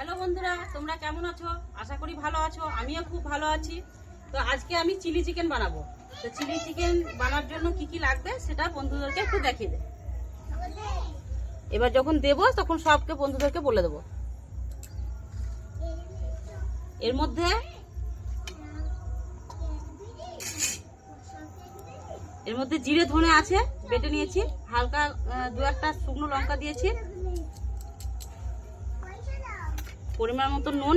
Hello বন্ধুরা, তোমরা কেমন আছো? আশা করি ভালো আছো, আমিও খুব ভালো আছি। তো আজকে আমি চিলি চিকেন বানাবো। তো চিলি চিকেন বানার জন্য কি কি লাগবে সেটা বন্ধুদেরকে একটু দেখিয়ে দে। এবার যখন দেবো, তখন সবকে বন্ধুদেরকে বলে দেবো। এর মধ্যে এর মধ্যে জিরে ধনে আছে, বেটে নিয়েছি। হালকা দু একটা শুকনো লঙ্কা দিয়েছি। পরিমাণ মতো নুন।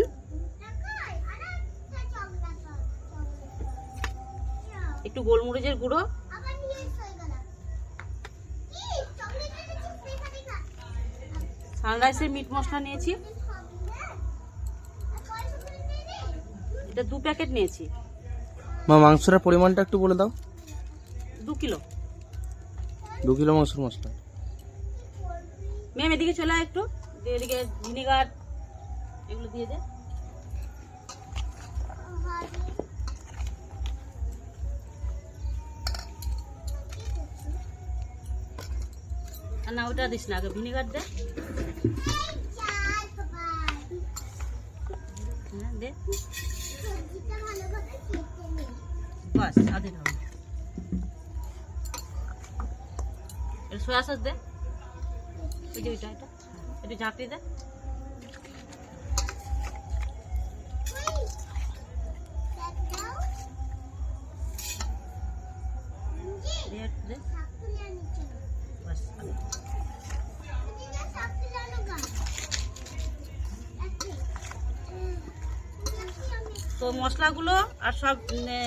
একটু গোলমরিচের গুঁড়ো। সানরাইসের মিট মশলা নিয়েছি। এটা দু প্যাকেট নিয়েছি। মা মাংসটার পরিমাণটা একটু বলে দাও। দু কিলো। দু কিলো মাংসের মশলা। ম্যাম এদিকে চলে একটু। এদিকে ভিনেগার এগুলো দিয়ে দে। আর না, ওটা দিস না, আগে ভিনেগার দে। হ্যাঁ দে। বাস, আধে হবে এটা সোয়া সস দে। ওই যে, ওইটা, এটা। একটু ঝাঁপড়ি দে। তো মশলাগুলো আর সব এ,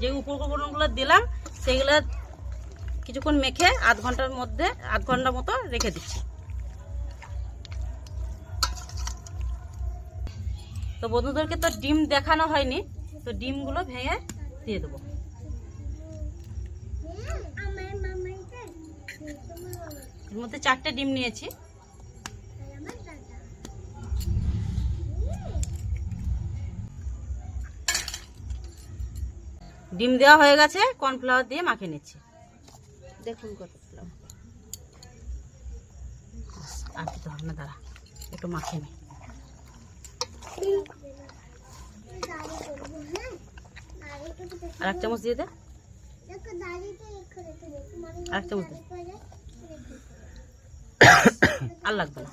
যে উপকরণগুলো দিলাম সেগুলো কিছুক্ষণ মেখে আধ ঘণ্টার মধ্যে আধ ঘণ্টার মতো রেখে দিচ্ছি। তো বন্ধুদেরকে তো ডিম দেখানো হয়নি তো ডিমগুলো ভেঙে দিয়ে দেবো। এর মধ্যে চারটে ডিম নিয়েছি। ডিম দেওয়া হয়ে গেছে কর্নফ্লাওয়ার দিয়ে মাখিয়ে নিচ্ছি। দেখুন আর দিতে হবে না দাঁড়া একটু মাখিয়ে নি। আর এক চামচ দিয়ে দে। আর এক আর লাগবে না।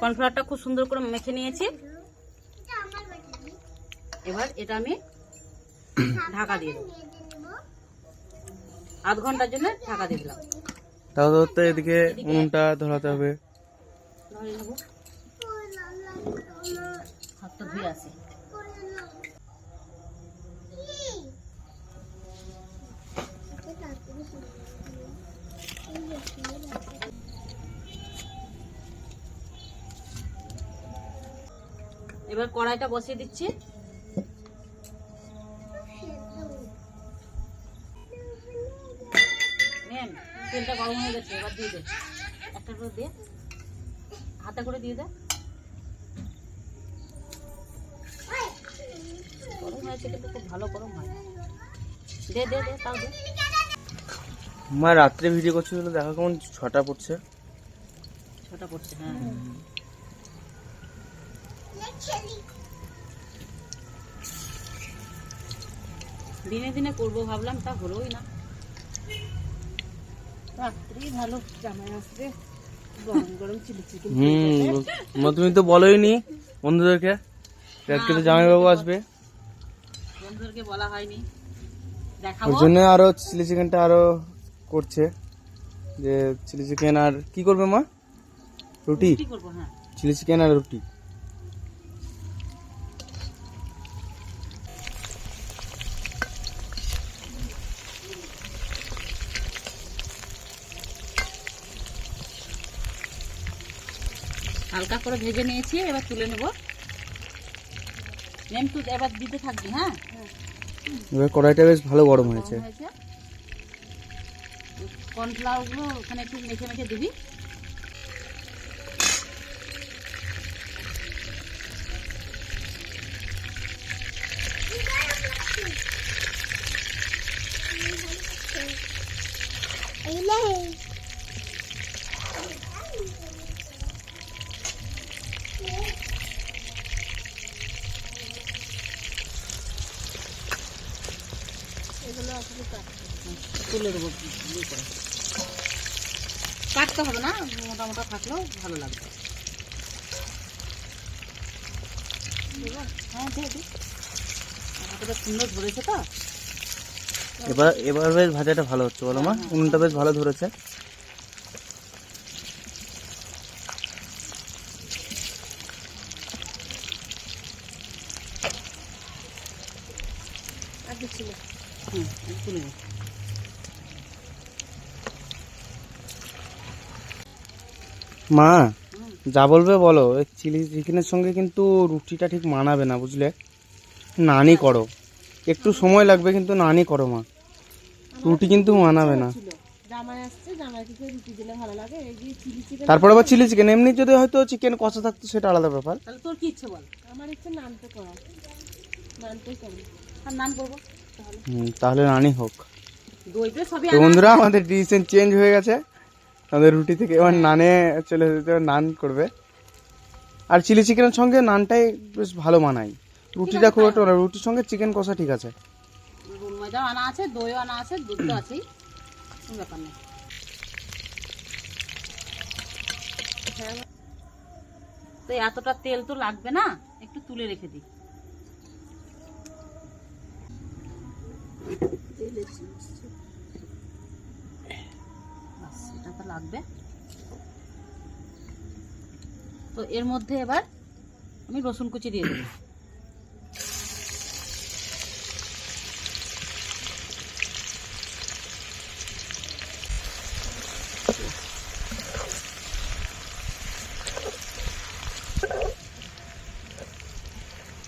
কর্নফ্লাওয়ারটা খুব সুন্দর করে মেখে নিয়েছি। এবার এটা আমি ঢাকা দিয়ে দেবো। আধ ঘণ্টার জন্য ঢাকা দিয়ে দিলাম। ধরতে এদিকে উনুনটা ধরাতে হবে। ধরে নেব। ধুয়ে আসি এবার কড়াইটা বসিয়ে দিচ্ছি। তেলটা গরম হয়ে গেছে, এবার দিয়ে দে। একটা করে দিয়ে হাতে করে দিয়ে দে। গরম হয়েছে কিন্তু খুব ভালো গরম হয়। দে দে দে তাও দে। মা রাত্রে ভিডিও করছিল দেখো কেমন ছটা পড়ছে। ছোটা পড়ছে হ্যাঁ। দিনে দিনে করব ভাবলাম তা হলোই না। রাত্রি ভালো জামাই আসবে। গরম গরম চিলি চিকেন হুম তুমি তো বলোই নি বন্ধুদেরকে তো জামাইবাবু আসবে। বন্ধুদেরকে বলা হয়নি। দেখাবো। ওই জন্য আরও চিলি চিকেনটা আরও করছে। যে চিলি চিকেন আর কি করবে মা? রুটি? কি করব হ্যাঁ। চিলি চিকেন আর রুটি। হালকা করে ভেজে নিয়েছি এবার তুলে নেব। তুই এবার দিতে থাকবি হ্যাঁ? এবার কড়াইটা বেশ ভালো গরম হয়েছে। কর্নফ্লাওয়ারগুলো ওখানে একটু মেখে মেখে দিবি। তুলে দেবো। করে কাটতে হবে না? মোটা মোটা থাকলেও ভালো লাগবে। হ্যাঁ দিয়ে দিই। হাতটা সুন্দর ধরেছে তো? এবার এবার বেশ ভাজাটা ভালো হচ্ছে বলো মা। উনুনটা বেশ ভালো ধরেছে হুম তুলে দেবো মা যা বলবে বলো। এই চিলি চিকেনের সঙ্গে কিন্তু রুটিটা ঠিক মানাবে না বুঝলে? নানি করো। একটু সময় লাগবে কিন্তু নানি করো মা। রুটি কিন্তু মানাবে না। তারপর আবার চিলি চিকেন। এমনি যদি হয়তো চিকেন কষা থাকতো সেটা আলাদা ব্যাপার। তাহলে তোর কি ইচ্ছে বল? আমার ইচ্ছে নানতে করা। নানতেই করি। আর নান করব তাহলে। নানি হোক। তো বন্ধুরা আমাদের ডিসিশন চেঞ্জ হয়ে গেছে। আমাদের রুটি থেকে এবার নানে চলে যেতে নান করবে। আর চিলি চিকেনের সঙ্গে নানটাই বেশ ভালো মানায়। রুটিটা খুব একটা রুটির সঙ্গে চিকেন কষা ঠিক আছে। আনা আছে দইও আনা আছে দুধ তো তো এতটা তেল তো লাগবে না একটু তুলে রেখে দিই। বাস, তো লাগবে। তো এর মধ্যে এবার আমি রসুন কুচি দিয়ে দেবো।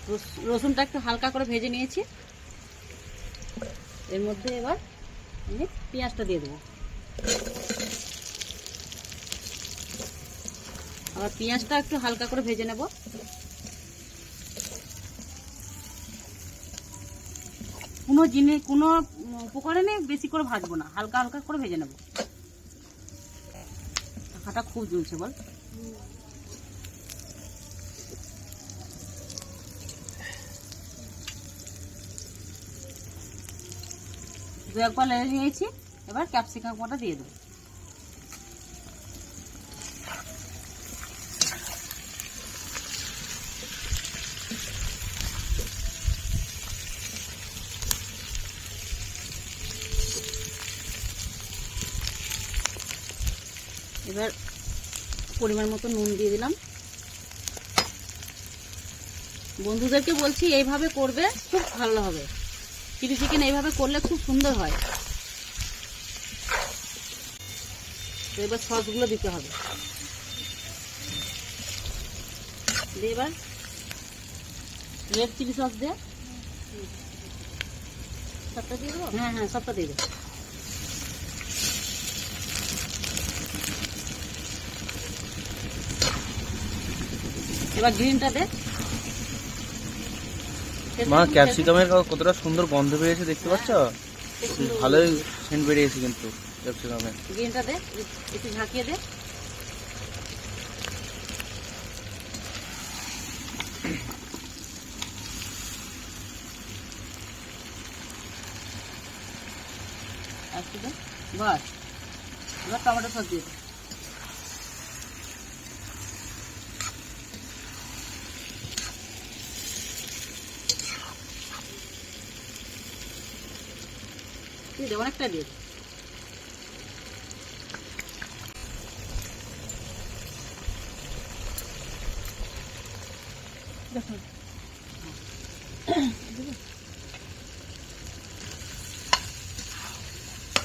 রস- রসুনটা একটু হালকা করে ভেজে নিয়েছি। এর মধ্যে এবার আমি পেঁয়াজটা দিয়ে দেবো। আবার পেঁয়াজটা একটু হালকা করে ভেজে নেব। কোনো জিনিস কোনো উপকরণে বেশি করে ভাজবো না, হালকা হালকা করে ভেজে নেব। টাকাটা খুব জ্বলছে, বল। দু একবার লেগে নিয়েছি, এবার ক্যাপসিকাম কটা দিয়ে দেবো এবার পরিমাণ মতো নুন দিয়ে দিলাম। বন্ধুদেরকে বলছি এইভাবে করবে খুব ভালো হবে। চিলি চিকেন এইভাবে করলে খুব সুন্দর হয়। তো এবার সসগুলো দিতে হবে। দিয়ে এবার রেড চিলি সস দে। সবটা দিয়ে দেবো? হ্যাঁ হ্যাঁ সবটা দিয়ে দে। এবার গ্রিনটা দে। মা ক্যাপসিকামের কতটা সুন্দর গন্ধ বেরিয়েছে দেখতে পাচ্ছ? ভালোই সেন্ট বেরিয়েছে কিন্তু ক্যাপসিকামের গ্রিনটা দে একটু ঝাঁকিয়ে দে। বাস এবার টমেটো সস দিয়ে দিয়ে দে অনেকটা দিয়ে দে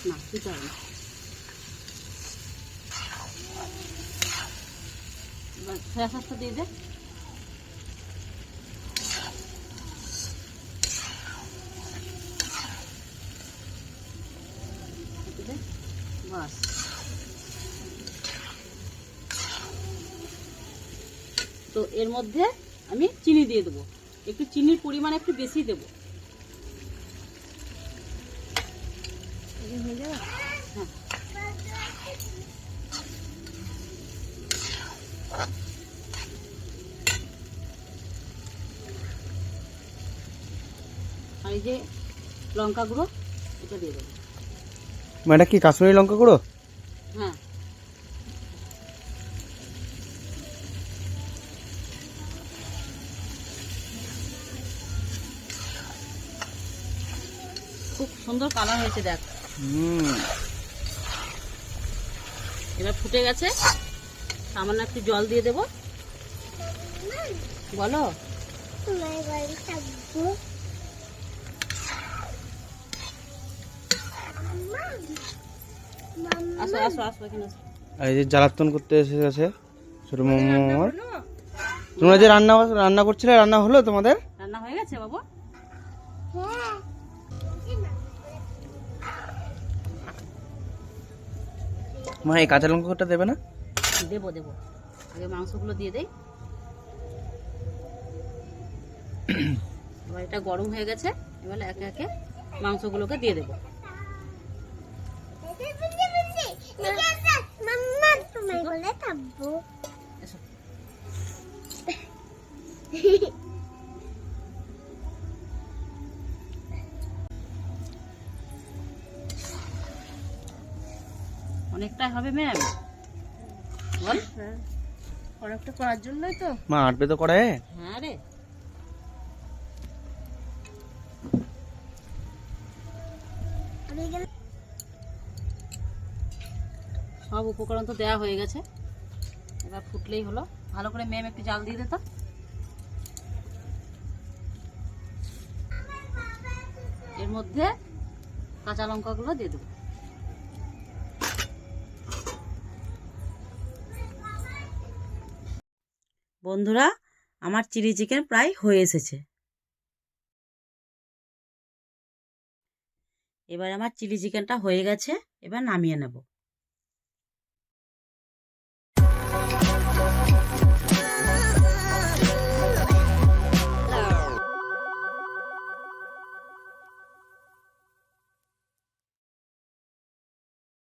না দিতে হবে দিয়ে দে একটু দে। বাস তো এর মধ্যে আমি চিনি দিয়ে দেবো। একটু চিনির পরিমাণ একটু বেশি দেবো। হয়ে। আর এই যে লঙ্কা গুঁড়ো এটা দিয়ে দেবো। মা, এটা কি কাশ্মীরি লঙ্কা গুঁড়ো? হ্যাঁ। সুন্দর কালার হয়েছে দেখ। হুম। এবার ফুটে গেছে। সামান্য একটু জল দিয়ে দেবো। বলো। আসো আসো আসো এখানে এই যে জ্বালাতন করতে এসে গেছে ছোট মোমো। তোমরা যে রান্না রান্না করছিলে রান্না হলো তোমাদের? রান্না হয়ে গেছে বাবু? মা এই কাঁচা লঙ্কাটা দেবে না? দেবো দেবো। আগে মাংসগুলো দিয়ে দেই। এবার এটা গরম হয়ে গেছে এবার একে একে মাংসগুলোকে দিয়ে দেবো। এসো। অনেকটাই হবে ম্যাম বল। হ্যাঁ। অনেকটা করার জন্যই তো। মা আটবে তো করে। হ্যাঁ রে। সব উপকরণ তো দেওয়া হয়ে গেছে। এবার ফুটলেই হলো। ভালো করে ম্যাম একটু জাল দিয়ে দিত এর মধ্যে কাঁচা লঙ্কাগুলো দিয়ে দেবো। বন্ধুরা, আমার চিলি চিকেন প্রায় হয়ে এসেছে। এবার আমার চিলি চিকেনটা হয়ে গেছে, এবার নামিয়ে নেব।